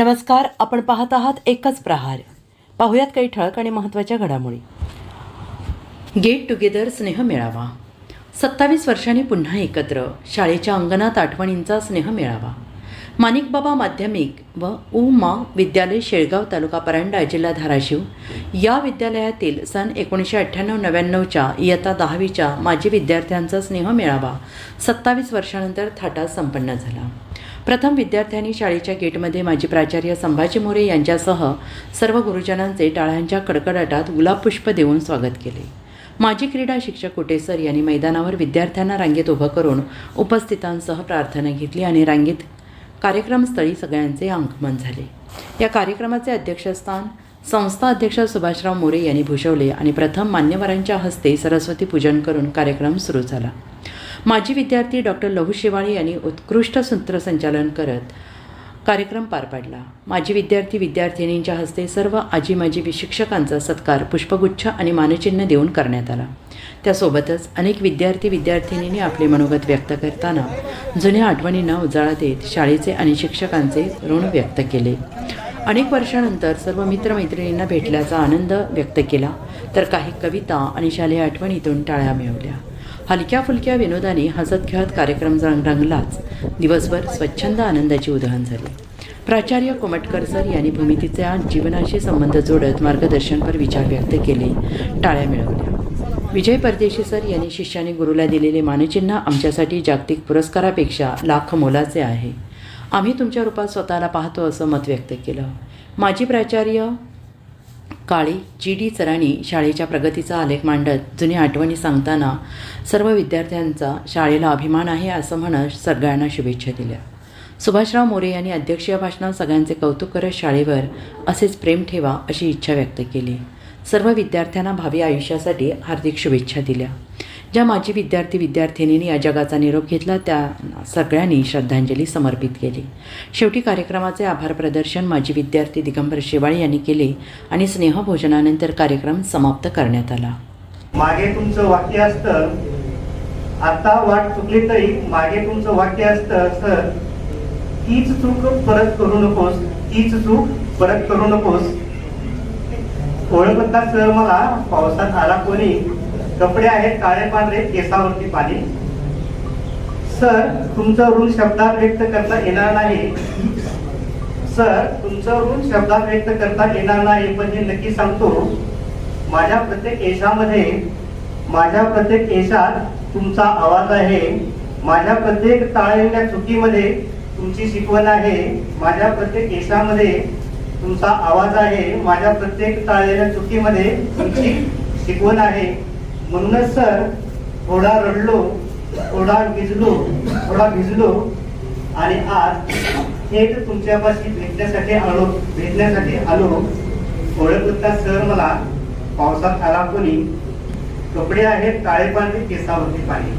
नमस्कार आपण पाहत आहात एकच प्रहार. पाहुयात काही ठळक आणि महत्त्वाच्या घडामोडी. गेट टुगेदर स्नेह मेळावा. सत्तावीस वर्षांनी पुन्हा एकत्र. शाळेच्या अंगणात आठवणींचा स्नेह मेळावा. माणिकबाबा माध्यमिक व उमा विद्यालय शेळगाव तालुका परांडा जिल्हा धाराशिव. या विद्यालयातील सन एकोणीसशे अठ्ठ्याण्णव नव्याण्णवच्या इयत्ता दहावीच्या माजी विद्यार्थ्यांचा स्नेह मेळावा सत्तावीस वर्षानंतर थाटात संपन्न झाला. प्रथम विद्यार्थ्यांनी शाळेच्या गेटमध्ये माजी प्राचार्य संभाजी मोरे यांच्यासह सर्व गुरुजनांचे टाळ्यांच्या कडकडाटात गुलाबपुष्प देऊन स्वागत केले. माजी क्रीडा शिक्षक कुटेसर यांनी मैदानावर विद्यार्थ्यांना रांगेत उभं करून उपस्थितांसह प्रार्थना घेतली आणि रांगेत कार्यक्रमस्थळी सगळ्यांचे आगमन झाले. या कार्यक्रमाचे अध्यक्षस्थान संस्था अध्यक्ष सुभाषराव मोरे यांनी भूषवले आणि प्रथम मान्यवरांच्या हस्ते सरस्वती पूजन करून कार्यक्रम सुरू झाला. माजी विद्यार्थी डॉक्टर लहू शिवाळी यांनी उत्कृष्ट सूत्रसंचालन करत कार्यक्रम पार पाडला. माजी विद्यार्थी विद्यार्थिनींच्या हस्ते सर्व आजी माजी शिक्षकांचा सत्कार पुष्पगुच्छ आणि मानचिन्ह देऊन करण्यात आला. त्यासोबतच अनेक विद्यार्थी विद्यार्थिनींनी आपले मनोगत व्यक्त करताना जुन्या आठवणींना उजाळा देत शाळेचे आणि शिक्षकांचे ऋण व्यक्त केले. अनेक वर्षानंतर सर्व मित्रमैत्रिणींना भेटल्याचा आनंद व्यक्त केला तर काही कविता आणि शालेय आठवणीतून टाळ्या मिळवल्या. हलक्या फुलक्या विनोदाने हसत खेळत कार्यक्रम रंग रंगलाच. दिवसभर स्वच्छंद आनंदाची उदाहरण झाली. प्राचार्य कोमटकर सर यांनी भूमितीच्या जीवनाशी संबंध जोडत मार्गदर्शनपर विचार व्यक्त केले टाळ्या मिळवल्या. विजय परदेशी सर यांनी शिष्याने गुरुला दिलेले मानचिन्ह आमच्यासाठी जागतिक पुरस्कारापेक्षा लाख मोलाचे आहे. आम्ही तुमच्या रूपात स्वतःला पाहतो असं मत व्यक्त केलं. माजी प्राचार्य काळी जी डी सरांनी शाळेच्या प्रगतीचा आलेख मांडत जुन्या आठवणी सांगताना सर्व विद्यार्थ्यांचा शाळेला अभिमान आहे असं म्हणत सगळ्यांना शुभेच्छा दिल्या. सुभाषराव मोरे यांनी अध्यक्षीय भाषणात सगळ्यांचे कौतुक करत शाळेवर असेच प्रेम ठेवा अशी इच्छा व्यक्त केली. सर्व विद्यार्थ्यांना भावी आयुष्यासाठी हार्दिक शुभेच्छा दिल्या. ज्या माजी विद्यार्थी विद्यार्थिनींनी या जगाचा निरोप घेतला त्या सगळ्यांनी श्रद्धांजली समर्पित केली. शेवटी कार्यक्रमाचे आभार प्रदर्शन माजी विद्यार्थी दिगंबर शेवाळे यांनी केले आणि स्नेहभोजनानंतर कार्यक्रम समाप्त करण्यात आला. मागे तुमचं वाक्य असतं आता वाट चुकली तरी मागे तुमचं वाक्य असतं सर. तीच चूक परत करू नकोस तीच चूक परत करू नकोस. ओळखता सर मला पावसात आला कोणी? कपडे आहेत काळे पांढरे केसावरती पाणी. सर तुमचं ऋण शब्दात व्यक्त करता येणार नाही. सर तुमचं ऋण शब्दात व्यक्त करता येणार नाही पण हे नक्की सांगतो. माझ्या प्रत्येक यशामध्ये माझ्या प्रत्येक यशात तुमचा आवाज आहे. माझ्या प्रत्येक टाळलेल्या चुकीमध्ये तुमची शिकवण आहे. माझ्या प्रत्येक यशामध्ये तुमचा आवाज आहे माझ्या प्रत्येक टाळलेल्या चुकीमध्ये तुमची शिकवण आहे. म्हणूनच सर थोडा रडलो थोडा भिजलो थोडा भिजलो आणि आज थेट तुमच्यापाशी भेटण्यासाठी आलो भेटण्यासाठी आलो. ओळखता सर मला पावसात आला कोणी. कपडे आहेत काळे पांढरे केसावरती पाणी.